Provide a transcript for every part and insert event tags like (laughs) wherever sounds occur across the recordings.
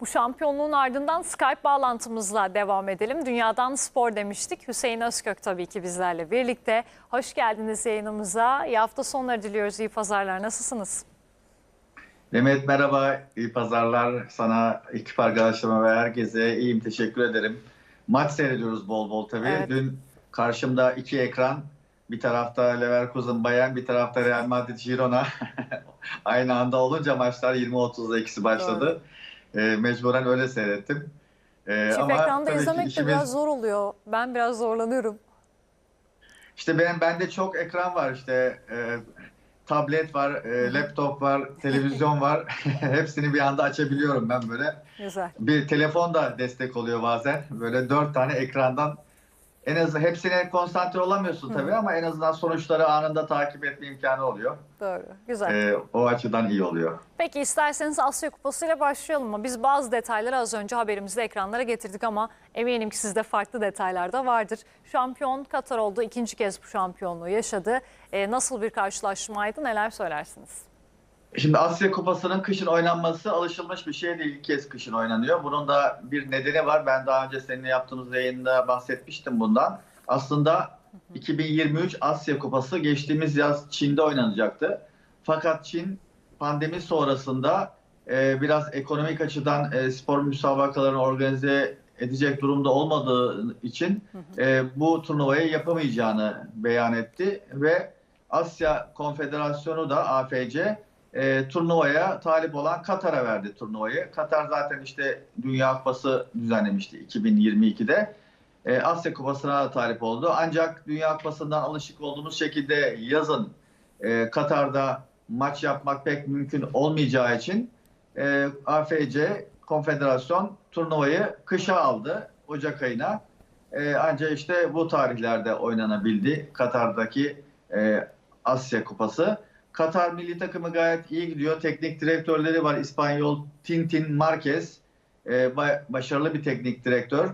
Bu şampiyonluğun ardından Skype bağlantımızla devam edelim. Dünyadan spor demiştik. Hüseyin Özkök tabii ki bizlerle birlikte. Hoş geldiniz yayınımıza. İyi hafta sonları diliyoruz. İyi pazarlar. Nasılsınız? Mehmet merhaba, iyi pazarlar sana, ekip arkadaşlarıma ve herkese iyiyim, teşekkür ederim. Maç seyrediyoruz bol bol tabii. Evet. Dün karşımda iki ekran, bir tarafta Leverkusen Bayern, bir tarafta Real Madrid Girona. (laughs) Aynı anda olunca maçlar 20-30'da ikisi başladı. Ee, mecburen öyle seyrettim. Ee, Çift ekranda tabii ki izlemek de işimiz- biraz zor oluyor. Ben biraz zorlanıyorum. İşte benim bende çok ekran var işte e, tablet var, e, laptop var, televizyon var. (laughs) Hepsini bir anda açabiliyorum ben böyle. Güzel. Bir telefon da destek oluyor bazen. Böyle dört tane ekrandan en azından hepsine konsantre olamıyorsun tabii ama en azından sonuçları anında takip etme imkanı oluyor. Doğru. Güzel. Ee, o açıdan iyi oluyor. Peki isterseniz Asya Kupası ile başlayalım mı? Biz bazı detayları az önce haberimizde ekranlara getirdik ama eminim ki sizde farklı detaylar da vardır. Şampiyon Katar oldu. ikinci kez bu şampiyonluğu yaşadı. Ee, nasıl bir karşılaşmaydı? Neler söylersiniz? Şimdi Asya Kupası'nın kışın oynanması alışılmış bir şey değil. İlk kez kışın oynanıyor. Bunun da bir nedeni var. Ben daha önce seninle yaptığımız yayında bahsetmiştim bundan. Aslında 2023 Asya Kupası geçtiğimiz yaz Çin'de oynanacaktı. Fakat Çin pandemi sonrasında e, biraz ekonomik açıdan e, spor müsabakalarını organize edecek durumda olmadığı için e, bu turnuvayı yapamayacağını beyan etti ve Asya Konfederasyonu da AFC e, turnuvaya talip olan Katar'a verdi turnuvayı. Katar zaten işte Dünya Kupası düzenlemişti 2022'de. E, Asya Kupası'na da talip oldu. Ancak Dünya Kupası'ndan alışık olduğumuz şekilde yazın e, Katar'da maç yapmak pek mümkün olmayacağı için e, AFC Konfederasyon turnuvayı kışa aldı Ocak ayına. E, ancak işte bu tarihlerde oynanabildi Katar'daki e, Asya Kupası. Katar milli takımı gayet iyi gidiyor. Teknik direktörleri var. İspanyol Tintin Marquez. E, ba- başarılı bir teknik direktör.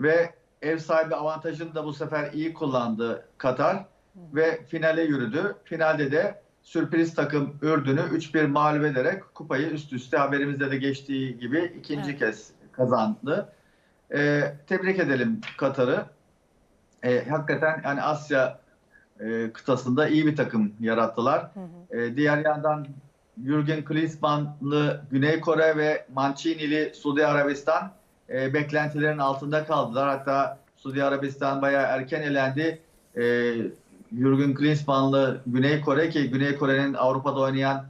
Ve ev sahibi avantajını da bu sefer iyi kullandı Katar. Ve finale yürüdü. Finalde de sürpriz takım Ürdün'ü 3-1 mağlup ederek kupayı üst üste haberimizde de geçtiği gibi ikinci Evet. kez kazandı. E, tebrik edelim Katar'ı. E, hakikaten yani Asya e, kıtasında iyi bir takım yarattılar. Hı hı. E, diğer yandan Jürgen Klinsmann'lı Güney Kore ve Mancini'li Suudi Arabistan e, beklentilerin altında kaldılar. Hatta Suudi Arabistan bayağı erken elendi. E, Jürgen Klinsmann'lı Güney Kore ki Güney Kore'nin Avrupa'da oynayan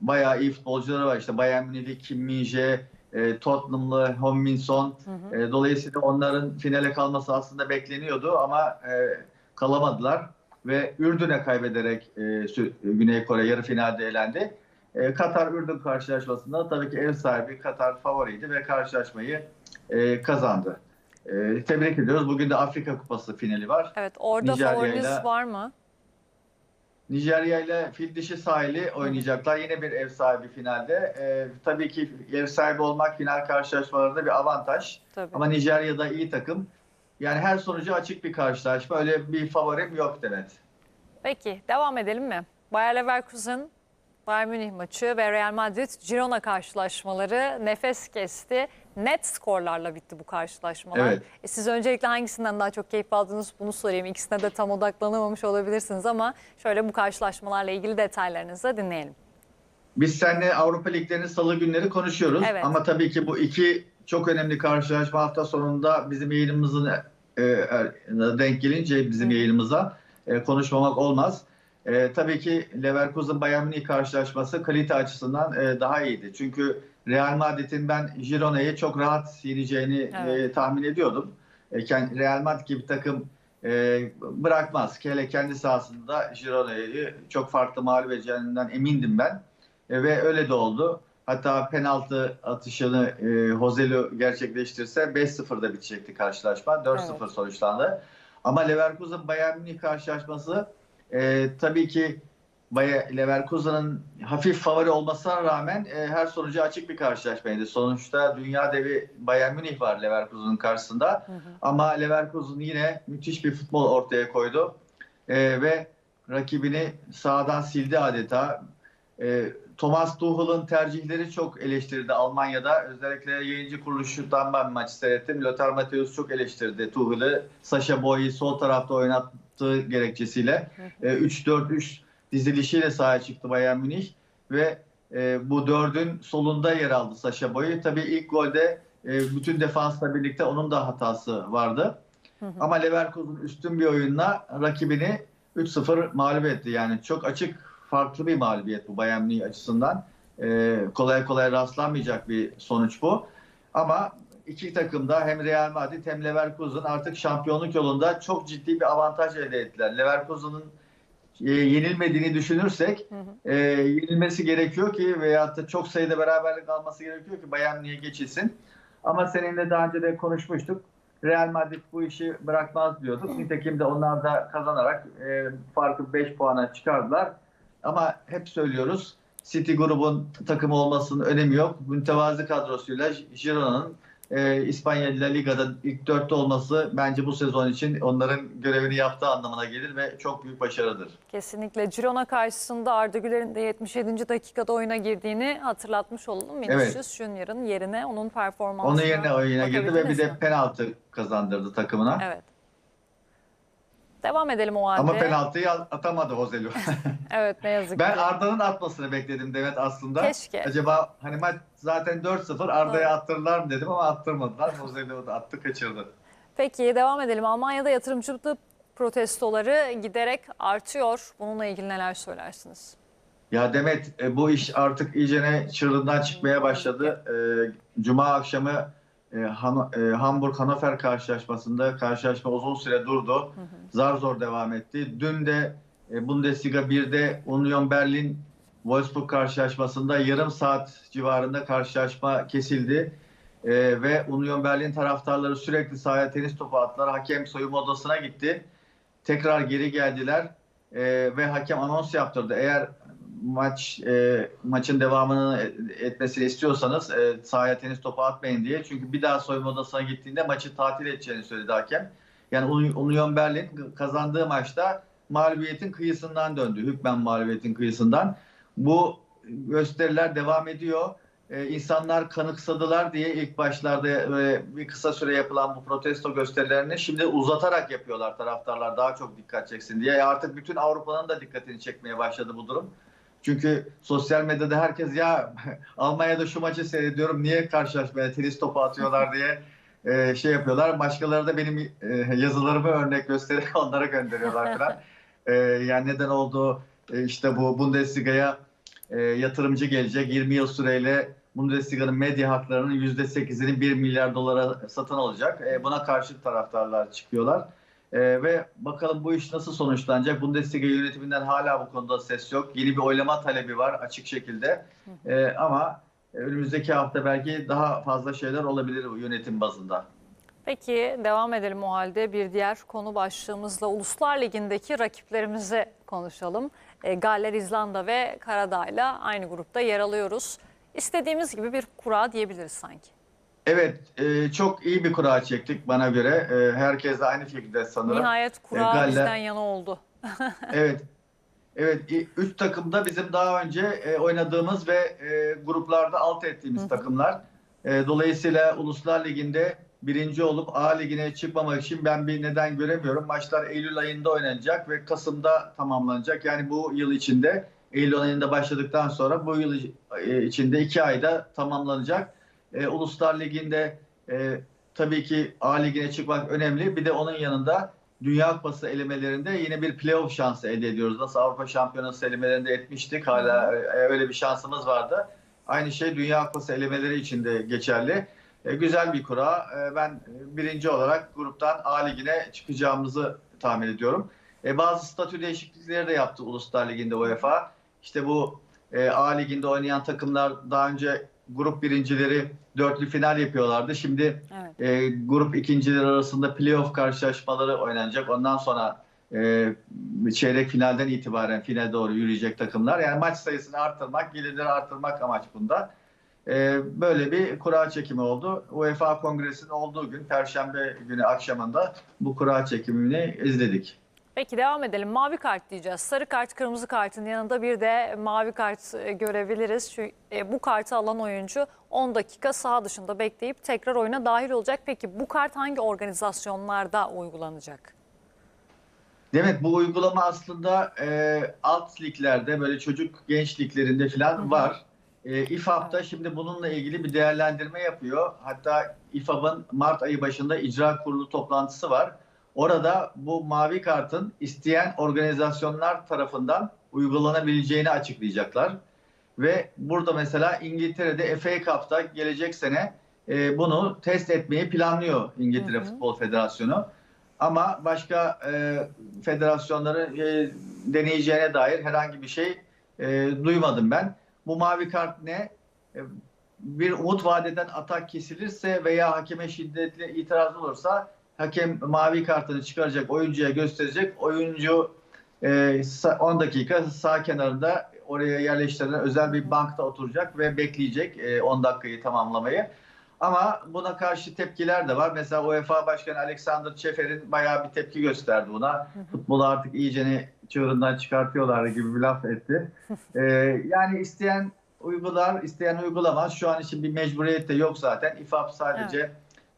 bayağı iyi futbolcuları var. İşte Bayern Münih'li Kim Min-jae, e, Tottenham'lı Hong Son. E, dolayısıyla onların finale kalması aslında bekleniyordu ama e, kalamadılar ve Ürdün'e kaybederek e, Güney Kore yarı finalde elendi. E, Katar-Ürdün karşılaşmasında tabii ki ev sahibi Katar favoriydi ve karşılaşmayı e, kazandı. E, tebrik ediyoruz. Bugün de Afrika Kupası finali var. Evet orada Nijerya favoriniz ile- var mı? Nijerya ile fil dişi sahili oynayacaklar. Yine bir ev sahibi finalde. E, tabii ki ev sahibi olmak final karşılaşmalarında bir avantaj. Tabii. Ama Nijerya'da iyi takım. Yani her sonucu açık bir karşılaşma. Öyle bir favorim yok Demet. Peki devam edelim mi? Bayer Leverkusen, Bayern Münih maçı ve Real Madrid Girona karşılaşmaları nefes kesti. Net skorlarla bitti bu karşılaşmalar. Evet. E, siz öncelikle hangisinden daha çok keyif aldınız bunu sorayım. İkisine de tam odaklanamamış olabilirsiniz ama şöyle bu karşılaşmalarla ilgili detaylarınızı da dinleyelim. Biz seninle Avrupa Liglerini salı günleri konuşuyoruz. Evet. Ama tabii ki bu iki çok önemli karşılaşma hafta sonunda bizim yayınımızın e, e, denk gelince bizim yayınımıza e, konuşmamak olmaz. E, tabii ki Leverkusen Bayern Münih karşılaşması kalite açısından e, daha iyiydi. Çünkü Real Madrid'in ben Girona'yı çok rahat yeneceğini e, Evet. tahmin ediyordum. E, Real Madrid gibi takım e, bırakmaz. Hele kendi sahasında Girona'yı çok farklı mağlup edeceğinden emindim ben. E, ve öyle de oldu. Hatta penaltı atışını e, Hozelu gerçekleştirse 5-0'da bitecekti karşılaşma. 4-0 Evet. sonuçlandı. Ama Leverkusen Bayern Münih karşılaşması e, tabii ki Bayer Leverkusen'ın hafif favori olmasına rağmen e, her sonucu açık bir karşılaşmaydı. Sonuçta dünya devi Bayern Münih var Leverkusen'ın karşısında. Hı hı. Ama Leverkusen yine müthiş bir futbol ortaya koydu. E, ve rakibini sağdan sildi adeta. E, Thomas Tuchel'ın tercihleri çok eleştirildi Almanya'da. Özellikle yayıncı kuruluşundan ben maçı seyrettim. Lothar Matthäus çok eleştirdi Tuchel'ı. Sasha Boy'u sol tarafta oynattığı gerekçesiyle. E, 3-4-3 dizilişiyle sahaya çıktı Bayern Münih. Ve e, bu dördün solunda yer aldı Sasha Boy. Tabii ilk golde e, bütün defansla birlikte onun da hatası vardı. Hı hı. Ama Leverkusen üstün bir oyunla rakibini 3-0 mağlup etti. Yani çok açık farklı bir mağlubiyet bu Bayern Münih açısından. Ee, kolay kolay rastlanmayacak bir sonuç bu. Ama iki takım da hem Real Madrid hem Leverkusen artık şampiyonluk yolunda çok ciddi bir avantaj elde ettiler. Leverkusen'ın e, yenilmediğini düşünürsek Hı hı. e, yenilmesi gerekiyor ki veyahut da çok sayıda beraberlik alması gerekiyor ki Bayern Münih'e geçilsin. Ama seninle daha önce de konuşmuştuk. Real Madrid bu işi bırakmaz diyorduk. Nitekim de onlar da kazanarak e, farkı 5 puana çıkardılar. Ama hep söylüyoruz City grubun takımı olmasının önemi yok. Mütevazi kadrosuyla Girona'nın e, İspanya La Liga'da ilk dörtte olması bence bu sezon için onların görevini yaptığı anlamına gelir ve çok büyük başarıdır. Kesinlikle Girona karşısında Arda Güler'in de 77. dakikada oyuna girdiğini hatırlatmış olalım. Vinicius Junior'ın yerine onun performansına Onun yerine oyuna girdi ve bir de penaltı kazandırdı takımına. Evet. Devam edelim o halde. Ama penaltıyı atamadı Hozelu. (laughs) Evet ne yazık (laughs) ben ki. Arda'nın atmasını bekledim Demet aslında. Keşke. Acaba hani maç zaten 4-0 Arda'ya attırırlar mı dedim ama attırmadılar. Hozelu da attı kaçırdı. Peki devam edelim. Almanya'da yatırımcılık protestoları giderek artıyor. Bununla ilgili neler söylersiniz? Ya Demet e, bu iş artık iyicene çığırından çıkmaya başladı. E, Cuma akşamı e, Han- e, Hamburg-Hannover karşılaşmasında karşılaşma uzun süre durdu. Zar zor devam etti. Dün de e, Bundesliga 1'de Union Berlin Wolfsburg karşılaşmasında yarım saat civarında karşılaşma kesildi. E, ve Union Berlin taraftarları sürekli sahaya tenis topu attılar. Hakem soyunma odasına gitti. Tekrar geri geldiler E, ve hakem anons yaptırdı. Eğer maç e, maçın devamını etmesini istiyorsanız e, sahaya tenis topu atmayın diye. Çünkü bir daha soyunma odasına gittiğinde maçı tatil edeceğini söyledi hakem. Yani Uni- Union Berlin kazandığı maçta mağlubiyetin kıyısından döndü. Hükmen mağlubiyetin kıyısından. Bu gösteriler devam ediyor. Ee, insanlar kanıksadılar diye ilk başlarda böyle bir kısa süre yapılan bu protesto gösterilerini şimdi uzatarak yapıyorlar taraftarlar daha çok dikkat çeksin diye. E Artık bütün Avrupa'nın da dikkatini çekmeye başladı bu durum. Çünkü sosyal medyada herkes ya (laughs) Almanya'da şu maçı seyrediyorum niye karşılaşmaya tenis topu atıyorlar diye e, şey yapıyorlar. Başkaları da benim e, yazılarımı örnek göstererek (laughs) onlara gönderiyorlar falan. (laughs) E, yani neden olduğu e, işte bu Bundesliga'ya e, yatırımcı gelecek 20 yıl süreyle Bundesliga'nın medya haklarının %8'ini 1 milyar dolara satın alacak. E, buna karşı taraftarlar çıkıyorlar. E, ve bakalım bu iş nasıl sonuçlanacak? Bundesliga yönetiminden hala bu konuda ses yok. Yeni bir oylama talebi var açık şekilde. E, ama önümüzdeki hafta belki daha fazla şeyler olabilir yönetim bazında. Peki devam edelim o halde. Bir diğer konu başlığımızla Uluslar Ligi'ndeki rakiplerimizi konuşalım. E, Galler, İzlanda ve Karadağ'la aynı grupta yer alıyoruz. İstediğimiz gibi bir kura diyebiliriz sanki. Evet, e, çok iyi bir kura çektik bana göre. E, herkes de aynı fikirde sanırım. Nihayet kura E, Galler- bizden yana oldu. (laughs) Evet. Evet, üç takım da bizim daha önce e, oynadığımız ve e, gruplarda alt ettiğimiz Hı takımlar. E, dolayısıyla Uluslar Ligi'nde birinci olup A Ligi'ne çıkmamak için ben bir neden göremiyorum. Maçlar Eylül ayında oynanacak ve Kasım'da tamamlanacak. Yani bu yıl içinde Eylül ayında başladıktan sonra bu yıl e, içinde iki ayda tamamlanacak. E, Uluslar Ligi'nde e, tabii ki A Ligi'ne çıkmak önemli. Bir de onun yanında Dünya Kupası elemelerinde yine bir playoff şansı elde ediyoruz. Nasıl Avrupa Şampiyonası elemelerinde etmiştik. Hala e, öyle bir şansımız vardı. Aynı şey Dünya Kupası elemeleri için de geçerli. E, güzel bir kura. E, ben birinci olarak gruptan A Ligi'ne çıkacağımızı tahmin ediyorum. E, bazı statü değişiklikleri de yaptı Uluslar Ligi'nde UEFA. İşte bu e, A Ligi'nde oynayan takımlar daha önce grup birincileri dörtlü final yapıyorlardı. Şimdi Evet. e, grup ikincileri arasında playoff karşılaşmaları oynanacak. Ondan sonra e, çeyrek finalden itibaren finale doğru yürüyecek takımlar. Yani maç sayısını artırmak, gelirleri artırmak amaç bunda. E, böyle bir kura çekimi oldu. UEFA Kongresi'nin olduğu gün, Perşembe günü akşamında bu kura çekimini izledik. Peki devam edelim. Mavi kart diyeceğiz. Sarı kart, kırmızı kartın yanında bir de mavi kart e, görebiliriz. Çünkü e, bu kartı alan oyuncu 10 dakika saha dışında bekleyip tekrar oyuna dahil olacak. Peki bu kart hangi organizasyonlarda uygulanacak? Demek bu uygulama aslında e, alt liglerde böyle çocuk genç liglerinde falan var. E, İFAB da şimdi bununla ilgili bir değerlendirme yapıyor. Hatta İFAB'ın Mart ayı başında icra kurulu toplantısı var. Orada bu mavi kartın isteyen organizasyonlar tarafından uygulanabileceğini açıklayacaklar. Ve burada mesela İngiltere'de FA Cup'ta gelecek sene e, bunu test etmeyi planlıyor İngiltere Hı hı. Futbol Federasyonu. Ama başka e, federasyonların e, deneyeceğine dair herhangi bir şey e, duymadım ben. Bu mavi kart ne? E, bir umut vadeden atak kesilirse veya hakeme şiddetli itiraz olursa hakem mavi kartını çıkaracak, oyuncuya gösterecek. Oyuncu e, sa- 10 dakika sağ kenarında oraya yerleştirilen özel bir bankta oturacak ve bekleyecek e, 10 dakikayı tamamlamayı. Ama buna karşı tepkiler de var. Mesela UEFA Başkanı Alexander Çefer'in bayağı bir tepki gösterdi buna. Futbolu artık iyicene çığırından çıkartıyorlar gibi bir laf etti. Ee, yani isteyen uygular, isteyen uygulamaz. Şu an için bir mecburiyet de yok zaten. İFAB sadece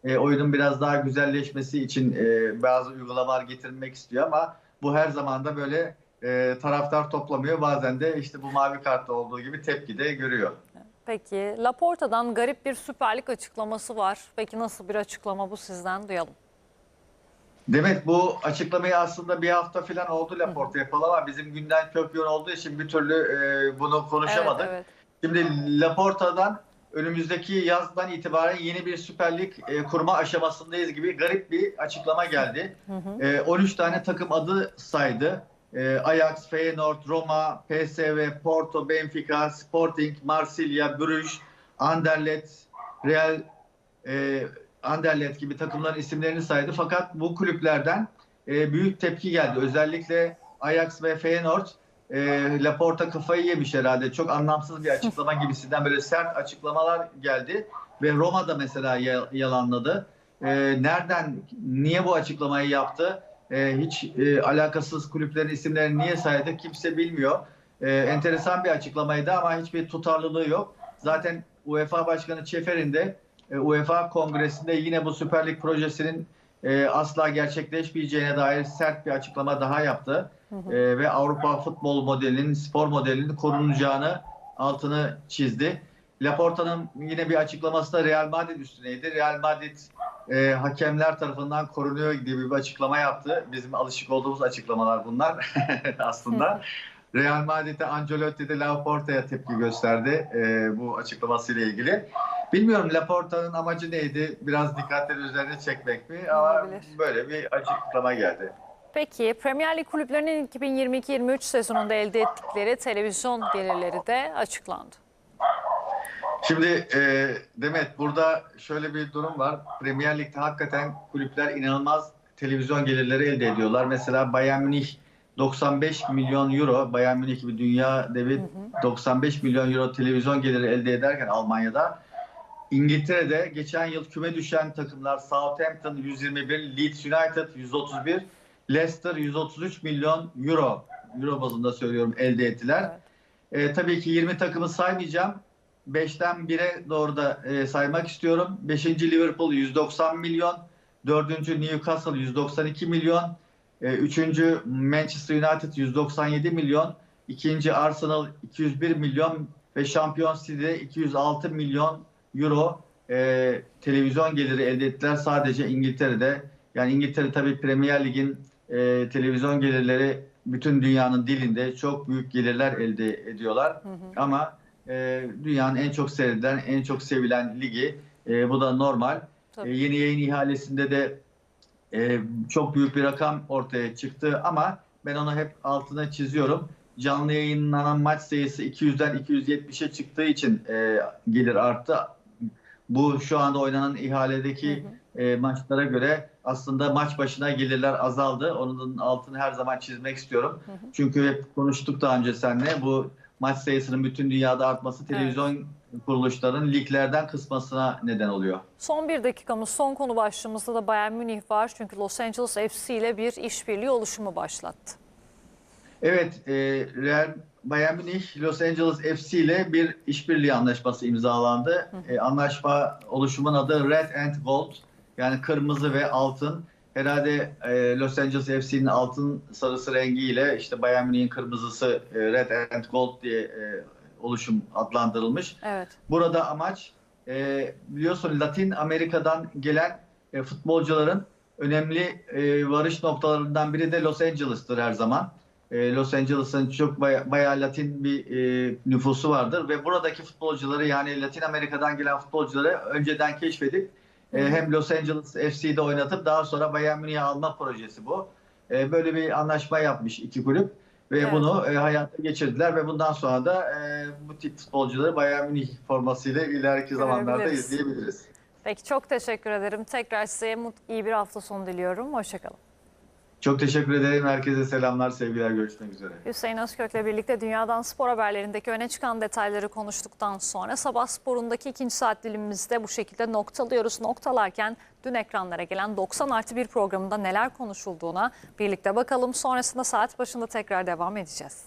e, oyunun biraz daha güzelleşmesi için e, bazı uygulamalar getirmek istiyor ama bu her zaman da böyle e, taraftar toplamıyor. Bazen de işte bu mavi kartta olduğu gibi tepki de görüyor. Peki Laporta'dan garip bir Süper Lig açıklaması var. Peki nasıl bir açıklama bu sizden duyalım. Demek bu açıklamayı aslında bir hafta falan oldu Laporte yapalım ama bizim günden çok yoğun olduğu için bir türlü e, bunu konuşamadık. Evet, evet. Şimdi Laporta'dan önümüzdeki yazdan itibaren yeni bir Süper Lig e, kurma aşamasındayız gibi garip bir açıklama geldi. Hı hı. E, 13 tane takım adı saydı. E, Ajax, Feyenoord, Roma, PSV, Porto, Benfica, Sporting, Marsilya, Bruges, Anderlecht, Real e, Anderlecht gibi takımların isimlerini saydı. Fakat bu kulüplerden e, büyük tepki geldi. Özellikle Ajax ve Feyenoord e, Laporta kafayı yemiş herhalde. Çok anlamsız bir açıklama gibisinden böyle sert açıklamalar geldi. Ve Roma da mesela ya- yalanladı. E, nereden, niye bu açıklamayı yaptı? E, hiç e, alakasız kulüplerin isimlerini niye saydı kimse bilmiyor. E, enteresan bir açıklamaydı ama hiçbir tutarlılığı yok. Zaten UEFA Başkanı Çefer'in de e, UEFA Kongresi'nde yine bu Süper Lig projesinin e, asla gerçekleşmeyeceğine dair sert bir açıklama daha yaptı. E, ve Avrupa futbol modelinin, spor modelinin korunacağını altını çizdi. Laporta'nın yine bir açıklaması da Real Madrid üstüneydi. Real Madrid e, hakemler tarafından korunuyor gibi bir açıklama yaptı. Bizim alışık olduğumuz açıklamalar bunlar (laughs) aslında. Real Madrid'de Ancelotti de Laporta'ya tepki gösterdi e, bu açıklamasıyla ilgili. Bilmiyorum Laporta'nın amacı neydi? Biraz dikkatleri üzerine çekmek mi? Ama Olabilir. böyle bir açıklama geldi. Peki Premier Lig kulüplerinin 2022-23 sezonunda elde ettikleri televizyon gelirleri de açıklandı. Şimdi e, Demet burada şöyle bir durum var. Premier Lig'de hakikaten kulüpler inanılmaz televizyon gelirleri elde ediyorlar. Mesela Bayern Münih 95 milyon euro, Bayern Münih gibi dünya devi 95 milyon euro televizyon geliri elde ederken Almanya'da İngiltere'de geçen yıl küme düşen takımlar Southampton 121, Leeds United 131, Leicester 133 milyon euro, euro bazında söylüyorum elde ettiler. E, tabii ki 20 takımı saymayacağım. 5'ten 1'e doğru da e, saymak istiyorum. 5. Liverpool 190 milyon. 4. Newcastle 192 milyon. 3. Manchester United 197 milyon. 2. Arsenal 201 milyon. Ve Şampiyon City'de 206 milyon euro e, televizyon geliri elde ettiler sadece İngiltere'de. Yani İngiltere tabii Premier Lig'in e, televizyon gelirleri bütün dünyanın dilinde çok büyük gelirler elde ediyorlar. Ama e, dünyanın en çok seyredilen, en çok sevilen ligi. E, bu da normal. Tabii. E, yeni yayın ihalesinde de e, çok büyük bir rakam ortaya çıktı ama ben onu hep altına çiziyorum. Canlı yayınlanan maç sayısı 200'den 270'e çıktığı için e, gelir arttı. Bu şu anda oynanan ihaledeki e, maçlara göre aslında maç başına gelirler azaldı. Onun altını her zaman çizmek istiyorum. Çünkü hep konuştuk daha önce seninle bu maç sayısının bütün dünyada artması televizyon kuruluşların liglerden kısmasına neden oluyor. Son bir dakikamız, son konu başlığımızda da Bayern Münih var. Çünkü Los Angeles FC ile bir işbirliği oluşumu başlattı. Evet, e, Real Bayern Münih Los Angeles FC ile bir işbirliği anlaşması imzalandı. E, anlaşma oluşumun adı Red and Gold yani kırmızı ve altın. Herhalde e, Los Angeles FC'nin altın sarısı rengiyle işte Bayern Münih'in kırmızısı e, Red and Gold diye e, oluşum adlandırılmış. Evet. Burada amaç e, biliyorsun Latin Amerika'dan gelen e, futbolcuların önemli e, varış noktalarından biri de Los Angeles'tır her zaman. E, Los Angeles'ın çok baya- bayağı Latin bir e, nüfusu vardır ve buradaki futbolcuları yani Latin Amerika'dan gelen futbolcuları önceden keşfedip e, hem Los Angeles FC'de oynatıp daha sonra Bayern Münih'e alma projesi bu. E, böyle bir anlaşma yapmış iki kulüp ve Evet. bunu e, hayata geçirdiler ve bundan sonra da e, bu tip futbolcuları Bayern Münih formasıyla ileriki zamanlarda izleyebiliriz. Peki çok teşekkür ederim. Tekrar size iyi bir hafta sonu diliyorum. Hoşçakalın. Çok teşekkür ederim. Herkese selamlar, sevgiler. Görüşmek üzere. Hüseyin Özkök'le birlikte dünyadan spor haberlerindeki öne çıkan detayları konuştuktan sonra sabah sporundaki ikinci saat dilimimizde bu şekilde noktalıyoruz. Noktalarken dün ekranlara gelen 90 artı 1 programında neler konuşulduğuna birlikte bakalım. Sonrasında saat başında tekrar devam edeceğiz.